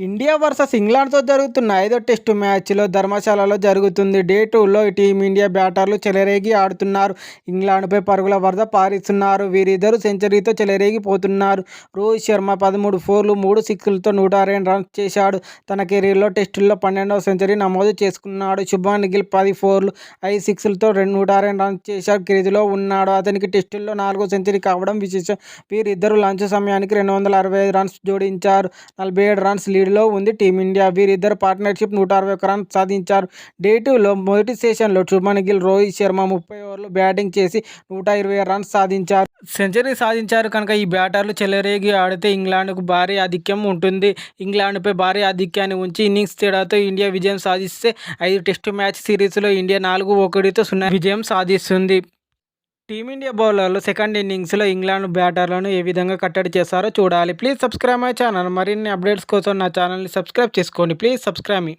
India versus ఇంగ్లాండ్తో జరుగుతున్న ఐదో test మ్యాచ్లో ధర్మశాలలో జరుగుతుంది. డే టూలో టీమిండియా బ్యాటర్లు చెలరేగి ఆడుతున్నారు. ఇంగ్లాండ్పై పరుగుల వరద పారిస్తున్నారు. వీరిద్దరు సెంచరీతో చెలరేగిపోతున్నారు. రోహిత్ శర్మ పదమూడు ఫోర్లు మూడు సిక్స్లతో నూట రెండు రన్స్ చేశాడు. తన కెరీర్లో టెస్టుల్లో పన్నెండవ సెంచరీ నమోదు చేసుకున్నాడు. శుభాన్ గిల్ పది ఫోర్లు ఐదు సిక్స్లతో రెండు నూట రెండు రన్స్ చేశాడు. క్రీజులో ఉన్నాడు. అతనికి టెస్టుల్లో నాలుగో సెంచరీ కావడం విశేషం. వీరిద్దరు లంచ్ సమయానికి రెండు వందల అరవై ఐదు రన్స్ జోడించారు. నలభై ఏడు రన్స్ లీడ్లో ఉంది. టీమిండియా వీరిద్దరు పార్ట్నర్షిప్ నూట అరవై ఒక రన్స్ సాధించారు. డే టూలో మొదటి సెషన్లో శుభన్ గిల్ రోహిత్ శర్మ ముప్పై ఓవర్లు బ్యాటింగ్ చేసి నూట ఇరవై రన్స్ సాధించారు. సెంచరీ సాధించారు కనుక ఈ బ్యాటర్లు చెలరేగి ఆడితే ఇంగ్లాండ్కు భారీ ఆధిక్యం ఉంటుంది. ఇంగ్లాండ్పై భారీ ఆధిక్యాన్ని ఉంచి ఇన్నింగ్స్ తేడాతో ఇండియా విజయం సాధిస్తే ఐదు టెస్టు మ్యాచ్ సిరీస్లో ఇండియా నాలుగు ఒకటితో సున్నా విజయం సాధిస్తుంది. టీమిండియా బౌలర్లు సెకండ్ ఇన్నింగ్స్లో ఇంగ్లాండ్ బ్యాటర్లను ఏ విధంగా కట్టడి చేస్తారో చూడాలి. Please subscribe my channel. మరిన్ని అప్డేట్స్ కోసం నా ఛానల్ని సబ్స్క్రైబ్ చేసుకోండి. Please subscribe me